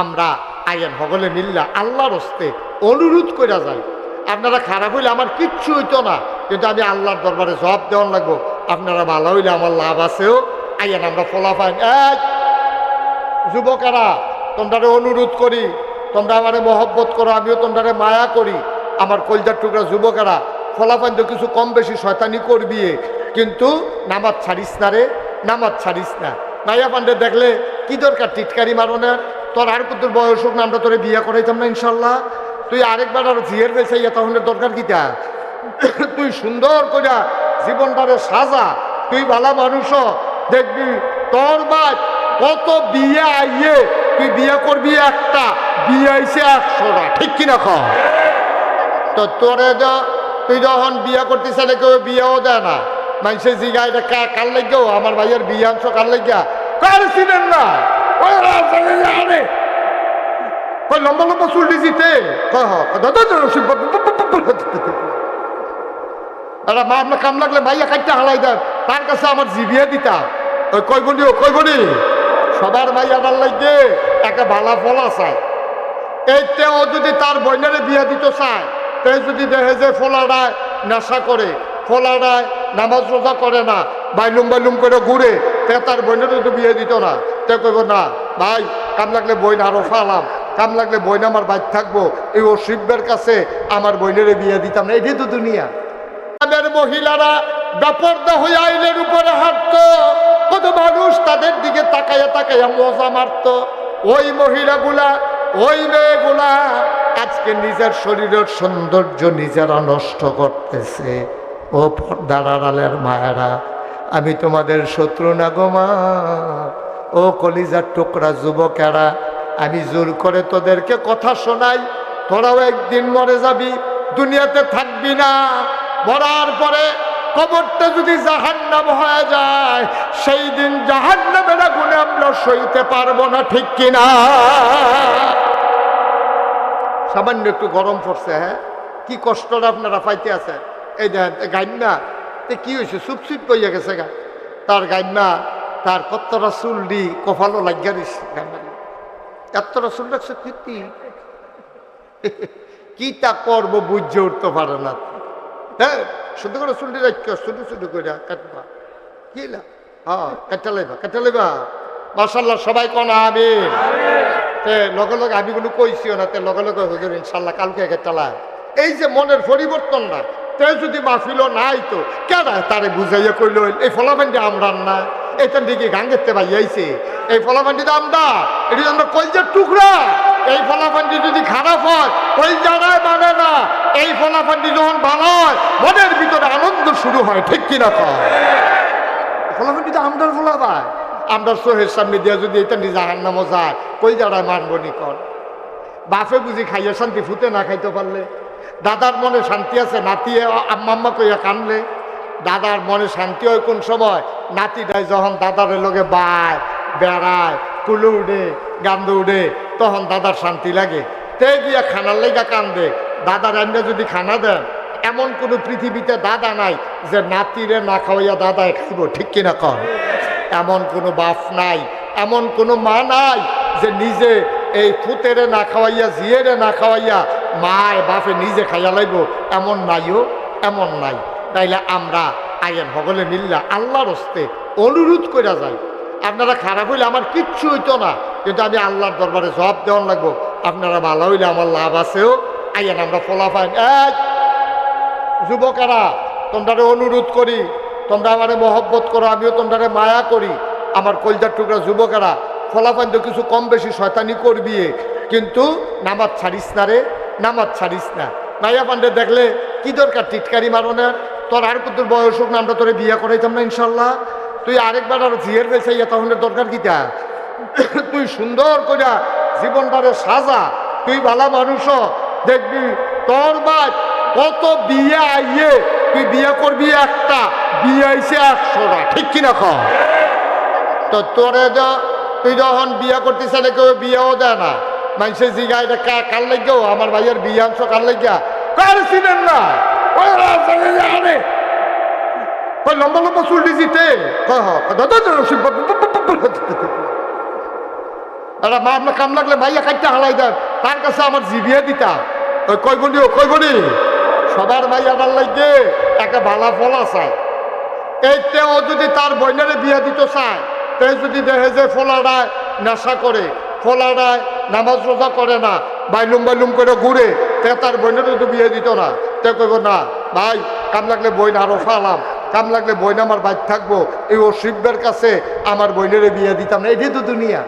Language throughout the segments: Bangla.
আমরা আইন হগলে মিল্লা আল্লাহর হস্তে অনুরোধ করে যাই। আপনারা খারাপ হইলে আমার কিচ্ছু হইতো না, কিন্তু আমি আল্লাহর দরবারে জবাব দেওয়ার লাগবো। আপনারা ভালো হইলে আমার লাভ আছেও। আইয়ান, আমরা ফলাফাইন এক যুবকেরা তোমরা অনুরোধ করি, তোমরা আমারে মহব্বত করো, আমিও তোমরা মায়া করি। আমার কলজার টুকরা যুবকেরা ফলাফাইন তো কিছু কম বেশি শয়তানি করবি কিন্তু নামাজ ছাড়িস না রে, নামাজ ছাড়িস না। মাইয়া পান্ডে দেখলে কি দরকার টিটকারি মারনের তোর আর কত বয়স হোক না, আমরা তোরে বিয়ে করাইতাম না ইনশাল্লাহ। তুই আরেকবার আর জিয়ের বেছে তখন দরকার কিটা? তুই সুন্দর কইরা জীবনটারে সাজা, তুই ভালা মানুষ দেখবি, তোর বাদ কত বিয়ে আইয়ে, তুই বিয়ে করবি একটা, বিয়ে আইছে একশোটা, ঠিক কিনা খ তো তোরে য- তুই যখন বিয়ে করতিস না কেউ বিয়েও দেয় না। মানুষে জিগা এটা কার লাগেও আমার ভাইয়ের বিয়ে আনছো কার লাগিয়া কার ছিলেন না? আরে ওই লম্বা লম্বা চুল দিজিতে দাদা মা আপনার কাম লাগলে ভাইয়া কাটতে হালাই দেন তার কাছে আমার জিবিয়ে দিতা ওই কই বলি ও কই বলি সবার ভাইয়া ডাল লাগে একটা ভালা ফলা চায় এইতে ও যদি তার বইনারে বিয়া দিতে চায় তে যদি দেখে যে ফলাডায় নেশা করে ফলাডায় নামাজ রোজা করে না বাইলুম বাইলুম করে ঘুরে তার বইনারে তো বিয়ে দিত না। তে কইব, না, ভাই, কাম লাগলে বইন আরও ফালাম। কাম লাগলে বইন আমার বাইর থাকব। এই ও শিববের কাছে আমার বইনেরে বিয়ে দিতাম না। এটাই তো দুনিয়া। আমাদের মহিলারা বেপর্দা হয়ে আইলের উপরে হাঁটতো। কত মানুষ তাদের দিকে তাকাইয়া তাকাইয়া মজা মারতো। ওই মহিলাগুলা, ওই মেয়েগুলা আজকে নিজের শরীরের সৌন্দর্য নিজেরা নষ্ট করতেছে। ও পর্দার আড়ালের মায়েরা আমি তোমাদের শত্রু না গো মা। ও কলিজার টুকরা যুবকেরা, আমি জোর করে তোদেরকে কথা শোনাই। তোরাও একদিন মরে যাবি, দুনিয়াতে থাকবি না। মরার পরে কবরটা যদি জাহান্নাম হয়ে যায়, সেই দিন জাহান্নামের আগুনে আমরা সইতে পারব না, ঠিক কিনা সামান্য একটু গরম পড়ছে হ্যাঁ? কি কষ্টটা আপনারা পাইতে আছে? এই দেখেন গাইন্না তে কি হয়েছে? সুপসুপ কইয়া গেছে গা। তার গাইন্না তার কত্তরা চুল দি কপালও লাগিয়া দিছে এতটা চুল রাখছে কীর্তি কি? তা করব বুঝে উঠতে পারে না। হ্যাঁ শুধু করে চুলটি রাখ শুধু শুধু করে কাটবা। কি না হ্যাঁ কাটা লাইবা কাটা লাইবা মার্শাল্লাহ সবাই কোন আমি তে লগে লগে আমি কোনো কইছিও না, তে লগে লগে হুজুর ইনশাল্লাহ কালকে একে চালায় এই যে মনের পরিবর্তন না তে যদি মাহফিল নাই তো কেন তারে বুঝাইয়া কইল, এই ফলাফান্ডি আমরান না এইটার দিকে গাঙ্গেতে ভাইয়াইছে, এই ফলাফান্ডি তো আমরা, এটি আমরা কলজার টুকরা। এই ফলাফান্ডি যদি খারাপ হয় ওই জায়গায় মানে না। এই ফলাফান্ডি যখন ভালো হয়, মনের ভিতরে আনন্দ শুরু হয়, ঠিক কিনা কয়? ফলাফল কিন্তু আমদার ফলা পায় আমদার সোহের সামনে দিয়া যদি এটা নিজে নামো যায় কই মানবো নি কর বাপে বুঝি খাইয়া শান্তি ফুটে না খাইতে পারলে? দাদার মনে শান্তি আছে? নাতি আম্মা কইয়া কানলে। দাদার মনে শান্তি হয় কোন সময়? নাতিটাই যখন দাদার লগে বায়, বেড়ায়, কুলু উঠে গান্ধ উঠে তখন দাদার শান্তি লাগে। তে গিয়া খানার লেগা কান্দে। দাদার রান্না যদি খানা দেন, এমন কোনো পৃথিবীতে দাদা নাই যে নাতিরে না খাওয়াইয়া দাদায় খাইব, ঠিক কিনা? কর এমন কোনো বাপ নাই, এমন কোনো মা নাই যে নিজে এই ফুতেরে না খাওয়াইয়া জিয়েরে না খাওয়াইয়া মায় বাপে নিজে খাইয়া লাইব। এমন নাইও, এমন নাই। তাইলে আমরা আইন হগলে মিল্লা আল্লাহর হস্তে অনুরোধ করে যাই। আপনারা খারাপ হইলে আমার কিচ্ছু হইতো না। কিন্তু আমি আল্লাহর দরবারে জবাব দেওয়ার লাগবো। আপনারা ভালো হইলে আমার লাভ আছেও। আইন আমরা ফলাফাইন এক যুবকেরা তোমরা অনুরোধ করি। তোমরা আমারে মহব্বত করো, আমিও তোমরা মায়া করি। আমার কলজার টুকরা যুবকেরা ফলাফান তো কিছু কম বেশি শয়তানি করবি কিন্তু নামাজ ছাড়িস না রে। নামাজ ছাড়িস না। মাইয়া পান্ডে দেখলে কি দরকার টিটকারি মারনের তোর আর কত বয়স হোক না, আমরা তোরে বিয়ে করাইতাম না ইনশাল্লাহ তুই আরেকবার আর জিয়ের বেছে তখন দরকার কিটা তুই সুন্দর কইরা জীবনটারে সাজা। তুই ভালো মানুষ দেখবি, তোর বাদ কত বিয়ে আইয়ে, তুই বিয়ে করবি একটা, বিয়ে আইছে একশোটা। ঠিক কিনা খ তো তোরে তুই যখন বিয়ে করতিস না কেউ বিয়েও দেয় না। মানুষের জিগা, এটা কা- কার লাগেও আমার ভাইয়ের বিয়ে আনছো কার লাগিয়া কার ছিলেন না? আরে ওই লম্বা লম্বা চুল দিজিতে এটা মা, আপনার কাম লাগলে ভাইয়া খাইতে হালাই দেন। তার কাছে আমার জিবিয়ে দিতাম ওই কই বলি ও, কই বলি সবার ভাই আমার লাগে একটা ভালা ফল আছে। এই তেও যদি তার বইনারে বিয়া দিত চায়, তে যদি দেখে যে ফোলাডায় নেশা করে, ফোলাডায় নামাজ রোজা করে না, বাইলুম বাইলুম করে ঘুরে, তে তার বইনারে তো বিয়ে দিত না। তে কইব, না, ভাই, কাম লাগলে বইন আরও ফালাম, কাম লাগলে বইন আমার বাইক থাকব, এই অশিবের কাছে আমার বইনেরে বিয়ে দিতাম না, এটাই তো দুনিয়া।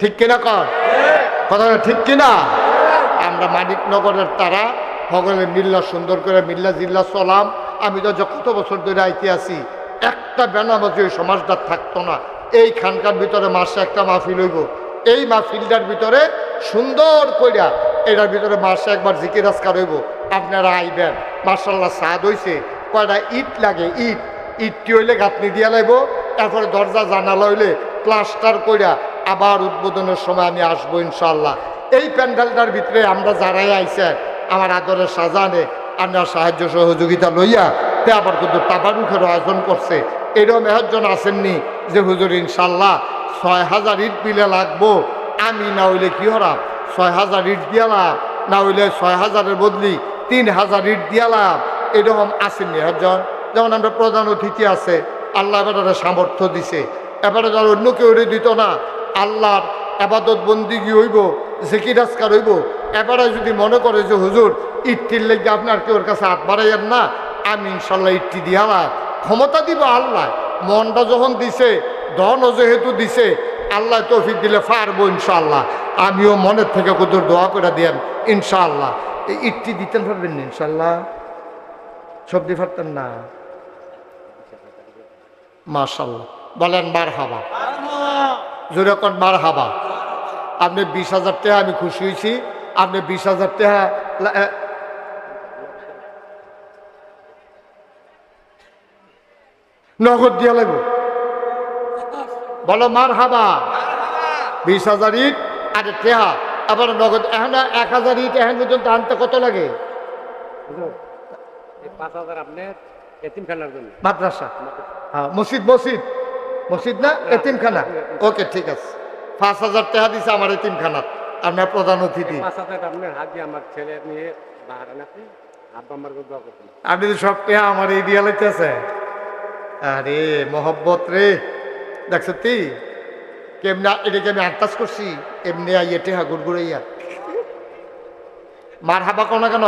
ঠিক কিনা কর কথাটা ঠিক কিনা? আমরা মানিকনগরের তারা সকলে মিল্লা সুন্দর করে, মিল্লা জিল্লা চলাম। আমি তো কত বছর ধরে আইতে আছি, একটা বেনামাজি ওই সমাজটা থাকতো না। এই খানকার ভিতরে মাসে একটা মাহফিল হইব। এই মা মাহফিলটার ভিতরে সুন্দর কইরা এটার ভিতরে মাসে একবার জিকির আজকার হইব। আপনারা আইবেন। মার্শাল্লাহ সাদ হইছে। কয়টা ইট লাগে? ইট। ইটটি হইলে গাঁথনি দিয়া লাগবো তারপরে দরজা, জানালা হইলে প্লাস্টার কইরা আবার উদ্বোধনের সময় আমি আসব ইনশাল্লাহ এই প্যান্ডেলটার ভিতরে আমরা যারাই আইছেন আমার আদরের সাজানে আপনার সাহায্য সহযোগিতা লইয়া তে আবার কিন্তু তাবারুখের আয়োজন করছে। এরকম একজন আসেননি যে হুজুর ইনশাল্লাহ ছয় হাজার ইট বিলে লাগবো, আমি না হইলে কি হরাম ছয় হাজার ইট দিয়ালাম, না হইলে ছয় হাজারের বদলি তিন হাজার ইট দিয়ালাম, এরকম আসেননি একজন যেমন আমরা প্রধান অতিথি আছে, আল্লাহ এবারে সামর্থ্য দিছে। এবারে যার অন্য কেউ রে দিত না, আল্লাহর আবাদত বন্দিগি হইব জিকিরাজকার হইব? এবারে যদি মনে করে যে হুজুর, ইটটির লেগে আপনার কেউর কাছে হাত বাড়াইয়েন না, আমি ইনশাল্লাহ ইটটি দিয়ালা ক্ষমতা দিব আল্লাহ। মনটা যখন দিছে ধনও যেহেতু দিছে, আল্লাহ তৌফিক দিলে পারব ইনশাল্লাহ আমিও মনের থেকে কুদুর দোয়া করে দিয়েন ইনশাল্লাহ এই ইটটি দিতেন পারবেন না ইনশাল্লাহ সবজি পারতেন না? মাশাল্লাহ বলেন বার হাবা জোরে কন বার হাবা আপনি বিশ হাজার টাকা, আমি খুশি হয়েছি। আপনি বিশ হাজার টাকা লা- এ- নগদ দিয়া লাগব। বলো মার হাবা বিশ হাজার ইট আর টেহা আবার নগদ এখন এক হাজার ইট এখন পর্যন্ত আনতে কত লাগে? পাঁচ হাজার আপনার এতিমখানার জন্য। মাদ্রাসা। হ্যাঁ মসজিদ মসজিদ। মসজিদ না এতিমখানা? ওকে ঠিক আছে। পাঁচ হাজার টাকা দিছে আমার এতিমখানাত আপনার প্রধান অতিথি। পাঁচ হাজার আপনার হাত দিয়ে আমার ছেলে নিয়ে বাহারান আপনি সব টাকা আমার এই দিয়া লাইতেছে আরে মোহব্বত রে। দেখছ তুই কেমনা এটাকে আমি আন্দাজ করছি? এমনি আইয়ে টেহা গুড়গুড়াইয়া। মার হাবা কোন? কেন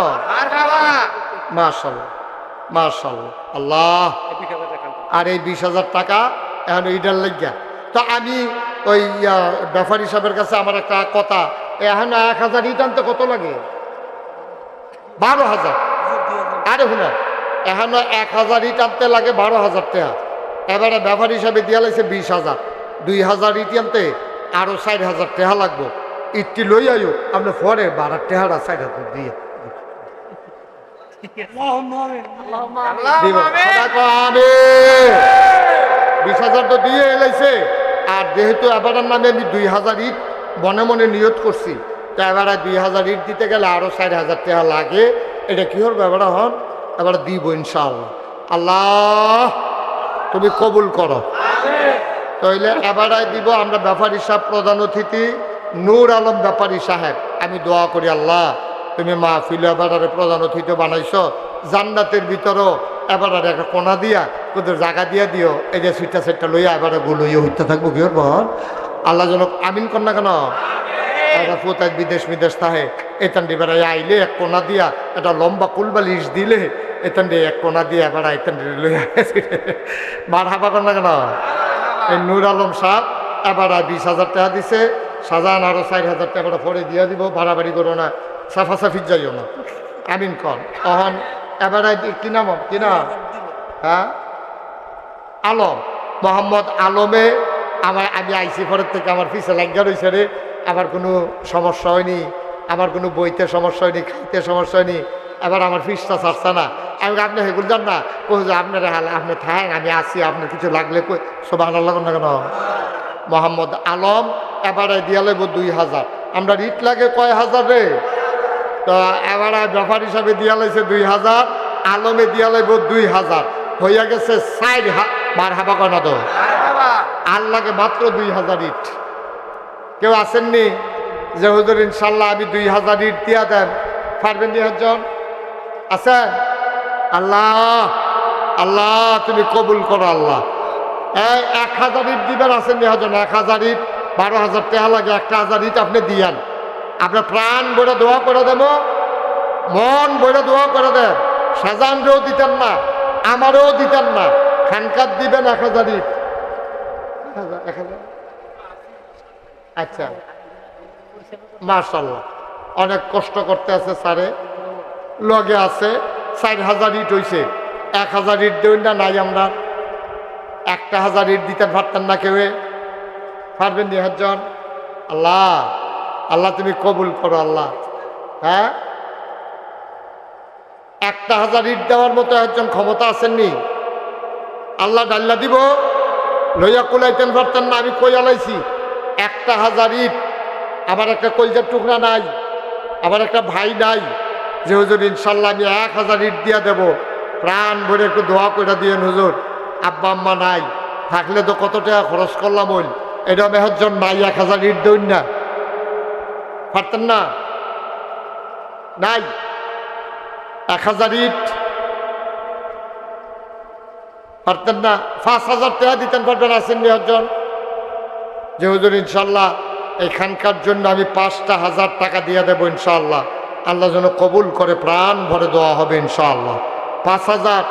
মার্শাল মার্শাল আল্লাহ। আর এই বিশ হাজার টাকা এখন এইটার লাগিয়া। তো আমি ওই ব্যাপারী সাহেবের কাছে আমার একটা কথা এখন এক হাজার ইট তো কত লাগে? বারো হাজার। আরে শুনে এখন এক হাজার ইট আনতে লাগে বারো হাজার টাকা। এবারে ব্যাপারী হিসাবে দিয়া লাগছে বিশ হাজার। দুই হাজার ইট আনতে আরও ষাট হাজার টাকা লাগবো। ইটটি লই আইও আপনি পরে বারো টাকাটা ষাট হাজার দিয়ে। বিশ হাজার তো দিয়ে এলাইছে আর যেহেতু এবারের নামে আমি দুই হাজার ইট মনে মনে নিয়ত করছি, তো এবারে দুই হাজার ইট দিতে গেলে আরও চার হাজার টাকা লাগে। এটা কি হল এবারে হন? এবারে দিব ইনশাআল্লাহ। আল্লাহ, তুমি কবুল করো। তাইলে এবারে দিব, আমরা ব্যাপারী সাহেব প্রধান অতিথি, নূর আলম ব্যাপারী সাহেব। আমি দোয়া করি, আল্লাহ, তুমি মা ফিল এবারে প্রধান অতিথি বানাইছ। জান্নাতের ভিতরও এবারে একটা কোনা দিয়া, তোদের জায়গা দিয়া দিও। এই যে সুইটা সেটটা লইয়া এবারে গুলো ইয়ে হইতে থাকব কি বল আল্লাহ যেন আমিন না কেন? একটা বিদেশ বিদেশ থাকে। এতান এবারে আইলে এক কোনা দিয়া একটা লম্বা কুলবালিশ দিলে এতান দিয়ে এক কোনা দিয়া এবার এতান লইয়া মার হাবা কর না কেন? এই নূর আলম সাহ এবার বিশ হাজার টাকা দিছে সাজান আরও চার হাজার টাকা পরে দিয়ে দিব, বাড়াবাড়ি করো না সাফাসাফি যাইও না। আমিন কন অহন, এবার কি নাম কি নাম? হ্যাঁ? আলম। মোহাম্মদ আলমে আমার আমি আইসি পরের থেকে, আমার পিছে লাগিয়া রয়েছে রে, আমার কোনো সমস্যা হয়নি। আমার কোনো বইতে সমস্যা হয়নি খাইতে সমস্যা হয়নি এবার আমার ফিসটা ছাড়ছে না। আমি আপনি হেগুল যান না কই যে আপনার হাল আপনি থাকেন আমি আসি আপনার কিছু লাগলে কই সব আনার লাগুন না কেন? মোহাম্মদ আলম এবারে দিয়া লাগবো দুই হাজার। আমরা রিট লাগে কয় হাজার রে? তো এবারে ব্যাপার হিসাবে দিয়া লাইছে দুই হাজার আলমে দিয়া লাগবো দুই হাজার। হইয়া গেছে সাইড মার হাবা কয় না তো? আর লাগে মাত্র দুই হাজার ইট কেউ আসেননি যে হুজুর ইনশাল্লাহ আমি দুই হাজার ইট দিয়া দেন। পারবেন নি একজন? আছেন আল্লাহ আল্লাহ, তুমি কবুল করো আল্লাহ। এই এক হাজার ইট দিবেন আসেন নি হজন এক হাজার ইট, বারো হাজার টাকা লাগে, একটা হাজার ইট আপনি দিয়ান। আপনার প্রাণ বলে দোয়া করে দেব। মন বলে দোয়া করে দেন। সাজানরেও দিতেন না, আমারও দিতেন না। খানকাত দিবেন এক হাজার ইট। হাজার, এক হাজার? আচ্ছা। মার্শাল্লাহ অনেক কষ্ট করতে আছে স্যারে। লগে আছে চার হাজার ইট হইছে। এক হাজার ইট দেই না, নাই আমরা। একটা হাজার ইট দিতে পারতেন না কেউ। পারবেন নি একজন? আল্লাহ আল্লাহ তুমি কবুল করো, আল্লাহ। হ্যাঁ? একটা হাজার ইট দেওয়ার মতো একজন ক্ষমতা আসেননি আল্লাহ ডাল্লা দিব। লইয়া কুলাইতেন পারতেন না, আমি কই আলাইছি একটা হাজার ইট আবার একটা কলজার টুকরা নাই, আবার একটা ভাই নাই যে, হুজুর, ইনশাল্লাহ আমি এক হাজার ইট দিয়া দেব। প্রাণ ভরে একটু দোয়া করে দিয়ে হুজুর, আব্বা আম্মা নাই, থাকলে তো কত টাকা খরচ করলাম ওই। এটা মেহজন নাই এক হাজার ইট দৌন না। পারতেন না? নাই? এক হাজার ইট? পারতেন না? পাঁচ হাজার টাকা দিতেন পারবেন আসেন মেহজন যে, হুজুর, ইনশাল্লাহ এইখানকার জন্য আমি পাঁচটা হাজার টাকা দিয়ে দেবো ইনশাল্লাহ আল্লাহ যেন কবুল করে প্রাণ ভরে দেওয়া হবে ইনশাআল্লাহ। পাঁচ হাজার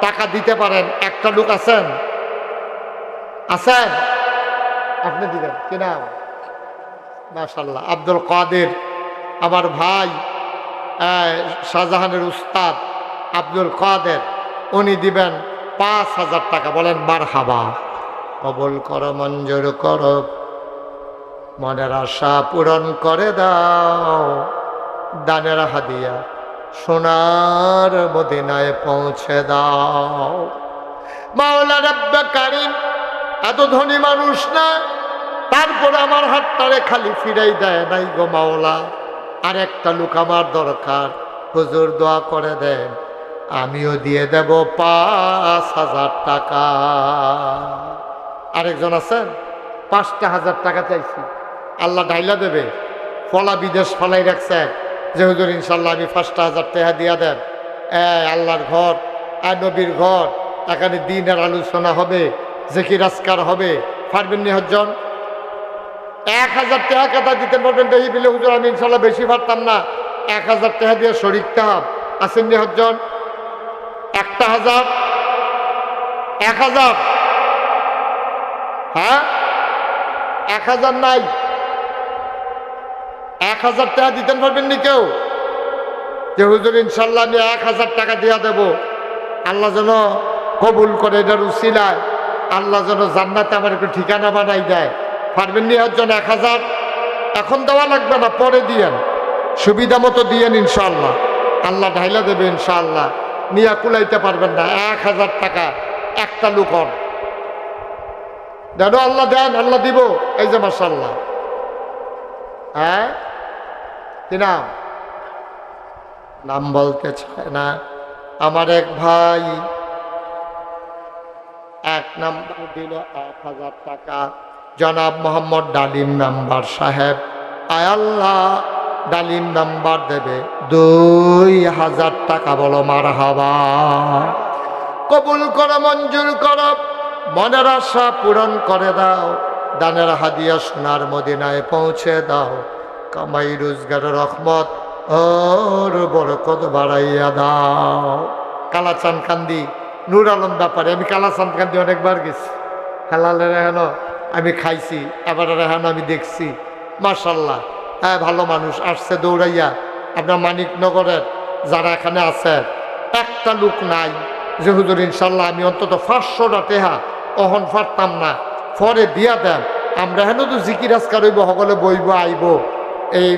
টাকা দিতে পারেন। একটা লোক আছেন? আছেন? আপনি দিবেন। কি নাম? মাশাল্লাহ আব্দুল কাদের। আমার ভাই শাহজাহানের উস্তাদ আব্দুল কাদের। উনি দিবেন পাঁচ হাজার টাকা। বলেন মার হাবা কবল কর, মঞ্জুর কর। মনের আশা পূরণ করে দাও। দানের হাদিয়া সোনার মদিনায় পৌঁছে দাও। মাওলা রব্বা কারিম এত ধনী মানুষ না, তারপর আমার হাতটারে খালি ফিরাই দেয় নাই গো মাওলা। আর একটা লোক আমার দরকার, হুজুর দোয়া করে দেন, আমিও দিয়ে দেব পাঁচ হাজার টাকা। আরেকজন আছেন? পাঁচটা হাজার টাকা চাইছি। আল্লাহ ডাইলা দেবে। ফলা বিদেশ ফলাই রাখছে। যে হুজুর ইনশাল্লাহ আমি পাঁচটা হাজার টাকা দিয়া দেন এ আল্লাহর ঘর আর নবীর ঘর, এখানে দিনের আলোচনা হবে, জেকির আজকার হবে। পারবেন নি হজ্জন? এক হাজার টাকা কথা দিতে পারবেন? দেখি বিলে, হুজুর, আমি ইনশাল্লাহ বেশি পারতাম না। এক হাজার টাকা দিয়ে শরিক তাহাব আসেন নি হজ্জন? একটা হাজার? এক হাজার? হ্যাঁ? এক হাজার নাই। এক হাজার টাকা দিতে পারবেন নি কেউ? যে হুজুর, ইনশাল্লাহ আমি এক হাজার টাকা দিয়া দেব। আল্লাহ যেন কবুল করে, এটার উসিলায়। আল্লাহ যেন জান্নাতে আমার একটু ঠিকানা বানাই দেয়। পারবেন নি একজন এক হাজার? এখন দেওয়া লাগবে না, পরে দিয়েন। সুবিধা মতো দিয়েন ইনশাল্লাহ। আল্লাহ ঢাইলা দেবে ইনশাল্লাহ। নিয়া কুলাইতে পারবেন না, এক হাজার টাকা। একটা লুকন দেন আল্লাহ দেন, আল্লাহ দিব। এই যে মাসাল্লাহ হ্যাঁ? নাম বলতে চায় না। আমার এক ভাই এক নাম্বার দিল এক হাজার টাকা। জনাব মোহাম্মদ ডালিম নাম্বার সাহেব, আয় আল্লাহ, ডালিম নাম্বার দেবে। দুই হাজার টাকা বলো মার হাবা কবুল করো, মঞ্জুর করো, মনের আশা পূরণ করে দাও। দানের হাদিয়া সোনার মদিনায় পৌঁছে দাও। কামাই রোজগারের রহমত। ওর বরকত বাড়াইয়া দাও। কালাচান কান্দি, নূর আলম ব্যাপারে, আমি কালাচান কান্দি অনেকবার গেছি। হেলালের এহেন আমি খাইছি এবার এহেন আমি দেখছি। মার্শাল্লাহ হ্যাঁ ভালো মানুষ, আসছে দৌড়াইয়া। আপনার মানিকনগরের যারা এখানে আছেন একটা লোক নাই যে হুজুর, ইনশাল্লাহ আমি অন্তত পাঁচশোটা টেহা অহন পারতাম না। ফরে দিয়া দেন, আমরা হেন তো জিকির আজকার হইব, সকলে বইব, আইব। এই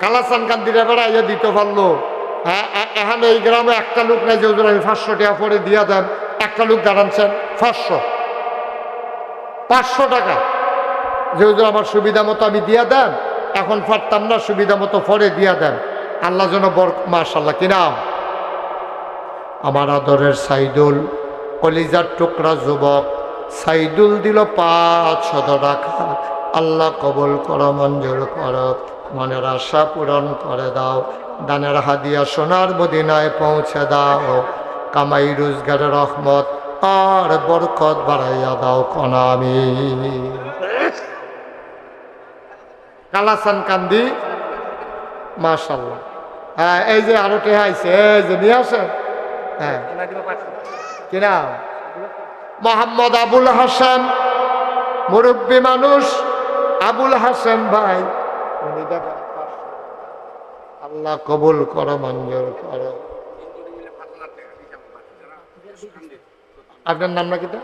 কালাসান কান্দির এবার আইয়া দিতে পারল। হ্যাঁ এখানে এই গ্রামে একটা লোক নাই যে আমি পাঁচশো টাকা পরে দিয়া দেন। একটা লোক দাঁড়ানছেন, পাঁচশো। পাঁচশো টাকা। যে হুজুর, আমার সুবিধা মতো আমি দিয়া দেন, এখন পারতাম না, সুবিধা মতো পরে দিয়া দেন। আল্লাহ যেন বর মার্শাল্লাহ কি নাম? আমার আদরের সাইদুল কলিজার টুকরা যুবক, সাইদুল দিল পাঁচ শত টাকা। আল্লাহ কবল করো, মঞ্জুর করো মনের আশা পূরণ করে দাও। দানের হাদিয়া সোনার মদিনায় পৌঁছে দাও। কামাই রোজগারের রহমত আর বরকত বাড়াইয়া দাও কনামি। কালাসান কান্দি। মাশাল্লাহ হ্যাঁ এই যে আরও টেহা আইছে, এই যে নিয়ে হ্যাঁ। কিনা? মোহাম্মদ আবুল হাসান, মুরব্বী মানুষ, আবুল হাসান ভাই। উনি দেবেন পাঁচশো। আল্লাহ কবুল করো মঞ্জুর করো। আপনার নাম নাকি তো?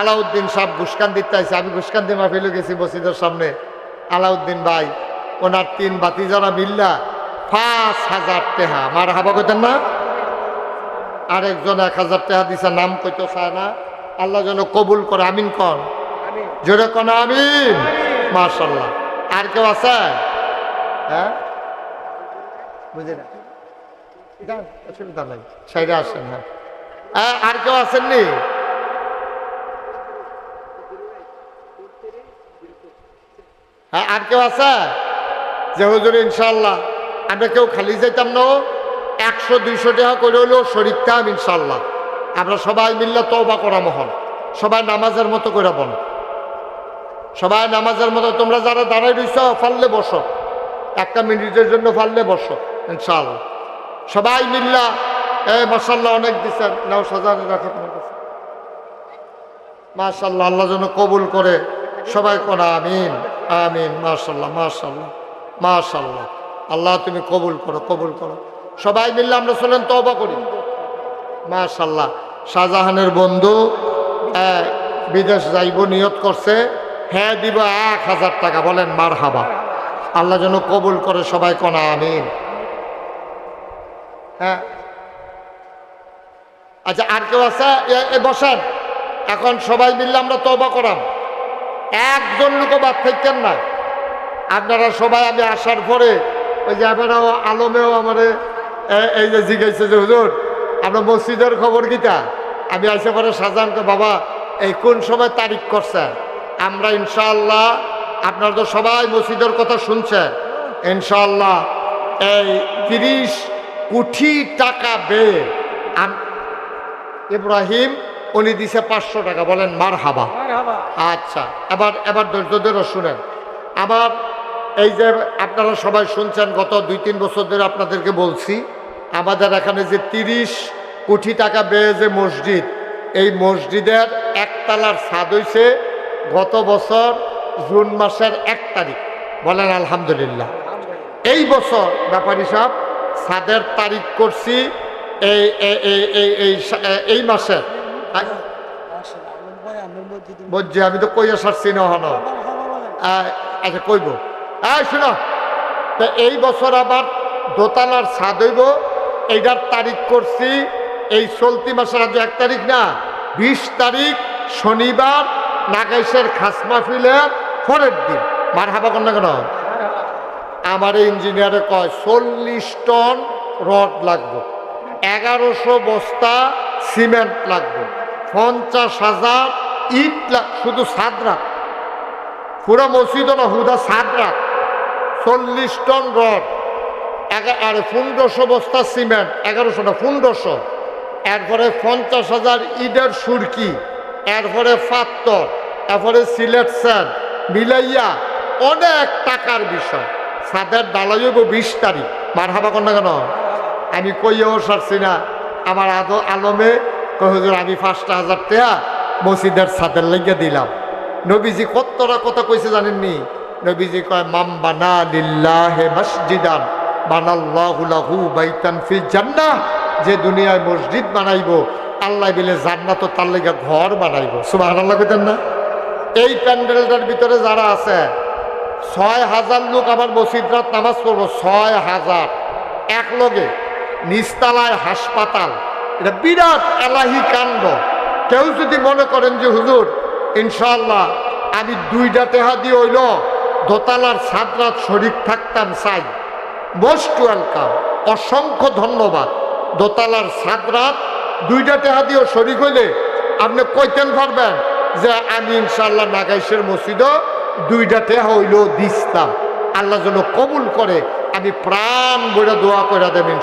আলাউদ্দিন সাহেব দিতে আইসে আমি ঘুসকান দিয়ে মাহফিলে গেছি মসজিদের সামনে। আলাউদ্দিন ভাই ওনার তিন বাতি যারা মিল্লা পাঁচ হাজার টেহা। মার হাবা কইতেন না? আরেকজন এক হাজার টেহা দিছে নাম কইতে চায় না। আল্লাহ যেন কবুল করে আমিন কন। জোরে কন আমিন। মার্শাল্লাহ আর কেউ আছে? হ্যাঁ? বুঝি না। হ্যাঁ। আর কেউ আসেননি হ্যাঁ আর কেউ আছে? যে হুজুর ইনশাল্লাহ আমরা কেউ খালি যাইতাম না একশো, দুইশো টাকা করে হলেও শরীর থাম ইনশাল্লাহ আমরা সবাই মিললে তওবা করা মহন সবাই নামাজের মতো করে বন সবাই নামাজের মতো তোমরা যারা দাঁড়াই রইছ, ফাললে বসো। একটা মিনিটের জন্য ফাললে বসো ইনশাল্লাহ সবাই মিল্লা, এ মাসাল্লাহ অনেক দিচ্ছেন নাও, সাজানো রাখো তোমার কাছে। মাশাল্লাহ আল্লাহ যেন কবুল করে। সবাই কোন, আমিন আমিন মাশাল্লাহ মাশাল্লাহ মাশাল্লাহ আল্লাহ তুমি কবুল করো কবুল করো। সবাই মিললে, আমরা চলেন তবা করি। মাশাল্লাহ শাহজাহানের বন্ধু বিদেশ যাইব, নিয়ত করছে। হ্যাঁ দিব এক হাজার টাকা, বলেন মার হাবা আল্লাহ যেন কবুল করে সবাই কোন, আমিন। হ্যাঁ। আচ্ছা আর কেউ আছে? বসেন। এখন সবাই মিললে আমরা তবা করাম। একজন লোক বাদ থাকতেন না। আপনারা সবাই আমি আসার পরে, ওই যে আপনারাও আলমেও আমার এই যে জিজ্ঞাসা যে, হুজুর, আপনার মসজিদের খবর কিটা? আমি আসে পরে সাজানকে, বাবা, এই কোন সময় তারিখ করছেন? আমরা ইনশাআল্লাহ আপনারা তো সবাই মসজিদের কথা শুনছেন ইনশাআল্লাহ এই তিরিশ কোটি টাকা বেয়ে ইব্রাহিম উনি দিছে পাঁচশো টাকা বলেন মার হাবা আচ্ছা এবার এবার ধরে শুনেন। আবার এই যে আপনারা সবাই শুনছেন গত দুই তিন বছর ধরে আপনাদেরকে বলছি আমাদের এখানে যে তিরিশ কোটি টাকা বেয়ে যে মসজিদ এই মসজিদের একতলার ছাদ হইছে গত বছর জুন মাসের এক তারিখ। বলেন আলহামদুলিল্লাহ। এই বছর ব্যাপারী সাহেব সাদের তারিখ করছি এই, এই- এই- এই এই সা- এই মাসের বলছি আমি তো কইয়া সারছি না হন। আচ্ছা কইব। হ্যাঁ শুনো, তা এই বছর আবার দোতলার ছাদ হইব। এইটার তারিখ করছি এই চলতি মাসের আজ এক তারিখ না, বিশ তারিখ শনিবার নাগাইশের খাস মাহফিলের পরের দিন। মার হাবা কন্যা কেন? আমার ইঞ্জিনিয়ারে কয়, চল্লিশ টন রড লাগবে, এগারোশো বস্তা সিমেন্ট লাগবে, পঞ্চাশ হাজার ইট লাগ শুধু সাদরা। পুরো মসজিদ না, হুদা সাদরা। চল্লিশ টন রড আর পনেরোশো বস্তা সিমেন্ট, এগারোশো না, পনেরোশো। এরপরে পঞ্চাশ হাজার ইটের সুরকি, এরপরে পাত্তর এরপরে সিলেট স্যার মিলাইয়া অনেক টাকার বিষয়। সাদের ডালাই হইব বিশ তারিখ। মার হাবা কন্যা কেন? আমি কইয়াও সারছি না। আমার আদো, আলমে হুজুর, আমি পাঁচটা হাজার টাকা মসজিদের ছাদের লেগে দিলাম। নবীজি কতটা কথা কইছে জানেননি? নবীজি কয় মাম বানা লিল্লাহে মসজিদান, বানাল্লাহু লাহু বাইতান ফিল জান্নাহ। যে দুনিয়ায় মসজিদ বানাইবো, আল্লাহ বিলে জান্নাত তার লেগে ঘর বানাইবো। সুবহানাল্লাহ কইতেন না? এই প্যান্ডেলটার ভিতরে যারা আছে, ছয় হাজার লোক আমার মসজিদরাত নামাজ পড়ব, ছয় হাজার। এক লগে নিস্তালায় হাসপাতাল। এটা বিরাট এলাহি কাণ্ড। কেউ যদি মনে করেন যে, হুজুর ইনশাল্লাহ আমি দুইটা টেহা দিয়ে হইল, দোতালার সাদরাত শরিক থাকতাম চাই। মোস্ট ওয়েলকাম অসংখ্য ধন্যবাদ। দোতালার সাদরাত, দুইটা টেহা দিয়েও শরিক হইলে আপনি কইতেন পারবেন? যে আমি ইনশাল্লাহ নাগাইশের মসজিদও দুইটাতে হইল দিস্তা আল্লাহ যেন কবুল করে, আমি প্রাণ বইটা দোয়া করে দেবেন